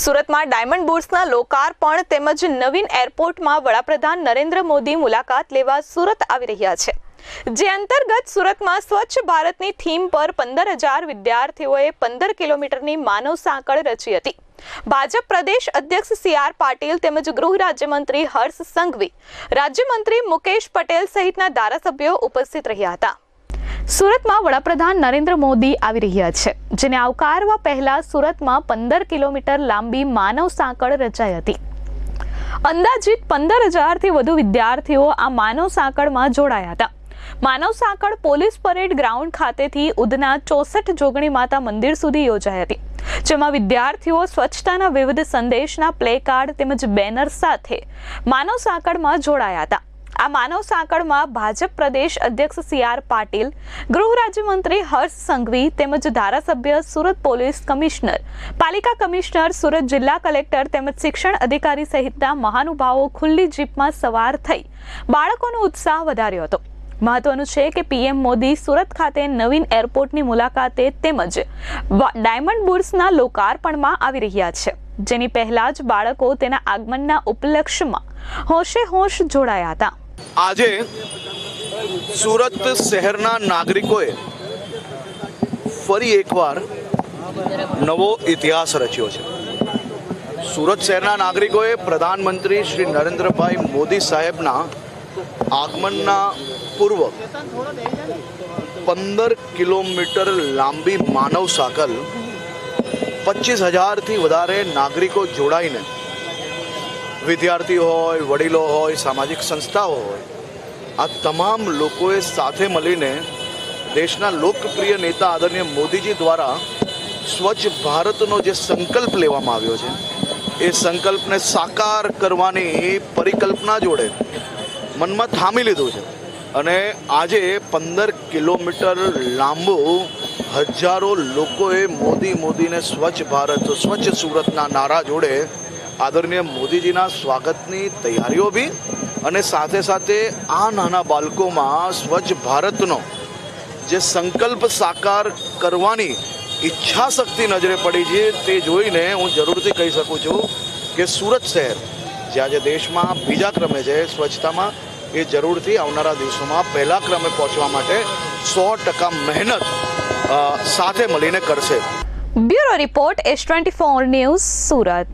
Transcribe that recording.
સુરતમાં ડાયમંડ બુર્સના લોકાર્પણ તેમજ નવીન એરપોર્ટમાં વડાપ્રધાન નરેન્દ્ર મોદી મુલાકાત લેવા સુરત આવી રહ્યા છે. જે અંતર્ગત સુરતમાં સ્વચ્છ ભારતની થીમ પર પંદર હજાર વિદ્યાર્થીઓએ પંદર કિલોમીટરની માનવ સાંકળ રચી હતી. ભાજપ પ્રદેશ અધ્યક્ષ સી આર પાટીલ તેમજ ગૃહ રાજ્યમંત્રી હર્ષ સંઘવી, રાજ્યમંત્રી મુકેશ પટેલ સહિતના ધારાસભ્યો ઉપસ્થિત રહ્યા હતા. સુરતમાં વડાપ્રધાન નરેન્દ્ર મોદી આવી રહ્યા છે, જેને આવકારવા પહેલા સુરતમાં પંદર કિલોમીટર લાંબી માનવ સાંકળ રચાઈ હતી. અંદાજિત પંદર હજારથી વધુ વિદ્યાર્થીઓ આ માનવ સાંકળમાં જોડાયા હતા. માનવ સાંકળ પોલીસ પરેડ ગ્રાઉન્ડ ખાતેથી ઉધના ચોસઠ જોગણી માતા મંદિર સુધી યોજાઈ હતી, જેમાં વિદ્યાર્થીઓ સ્વચ્છતાના વિવિધ સંદેશના પ્લે કાર્ડ તેમજ બેનર સાથે માનવ સાંકળમાં જોડાયા હતા. આ માનવ સાંકળમાં ભાજપ પ્રદેશ અધ્યક્ષ સી આર પાટીલ, ગૃહ રાજ્યમંત્રી હર્ષ સંઘવી તેમજ ધારાસભ્ય સુરત પોલીસ કમિશનર, પાલિકા કમિશનર સુરત જિલ્લા કલેક્ટર તેમજ શિક્ષણ અધિકારી સહિતના મહાનુભાવો ખુલ્લી જીપમાં સવાર થઈ બાળકોનો ઉત્સાહ વધાર્યો હતો. મહત્વનું છે કે પીએમ મોદી સુરત ખાતે નવીન એરપોર્ટની મુલાકાતે તેમજ ડાયમંડ બુર્સના લોકાર્પણમાં આવી રહ્યા છે. જેની પહેલા જ બાળકો તેના આગમનના ઉપલક્ષમાં હોશે હોશ જોડાયા હતા. આજે સુરત શહેરના નાગરિકોએ ફરી એકવાર નવો ઇતિહાસ રચ્યો છે. સુરત શહેરના નાગરિકોએ પ્રધાનમંત્રી શ્રી નરેન્દ્રભાઈ મોદી સાહેબના આગમનના પૂર્વ પંદર કિલોમીટર લાંબી માનવ સાકલ પચીસ હજારથી વધારે નાગરિકો જોડાઈને વિદ્યાર્થીઓ હોય, વડીલો હોય, સામાજિક સંસ્થાઓ હોય, આ તમામ લોકોએ સાથે મળીને દેશના લોકપ્રિય નેતા આદરણીય મોદીજી દ્વારા સ્વચ્છ ભારતનો જે સંકલ્પ લેવામાં આવ્યો છે, એ સંકલ્પને સાકાર કરવાની પરિકલ્પના જોડે મનમાં થામી લીધું છે. અને આજે પંદર કિલોમીટર લાંબુ હજારો લોકોએ મોદી મોદીને સ્વચ્છ ભારત, સ્વચ્છ સુરતના નારા જોડે આદરણીય મોદીજીના સ્વાગતની તૈયારીઓ બી અને સાથે સાથે આ નાના બાળકોમાં સ્વચ્છ ભારતનો જે સંકલ્પ સાકાર કરવાની ઈચ્છા શક્તિ નજરે પડી છે તે જોઈને હું જરૂરથી કહી શકું છું કે સુરત શહેર, જે આજે દેશમાં બીજા ક્રમે છે, સ્વચ્છતામાં એ જરૂરથી આવનારા દિવસોમાં પહેલા ક્રમે પહોંચવા માટે સો ટકા મહેનત સાથે મળીને કરશે. Bureau report S twenty four news Surat.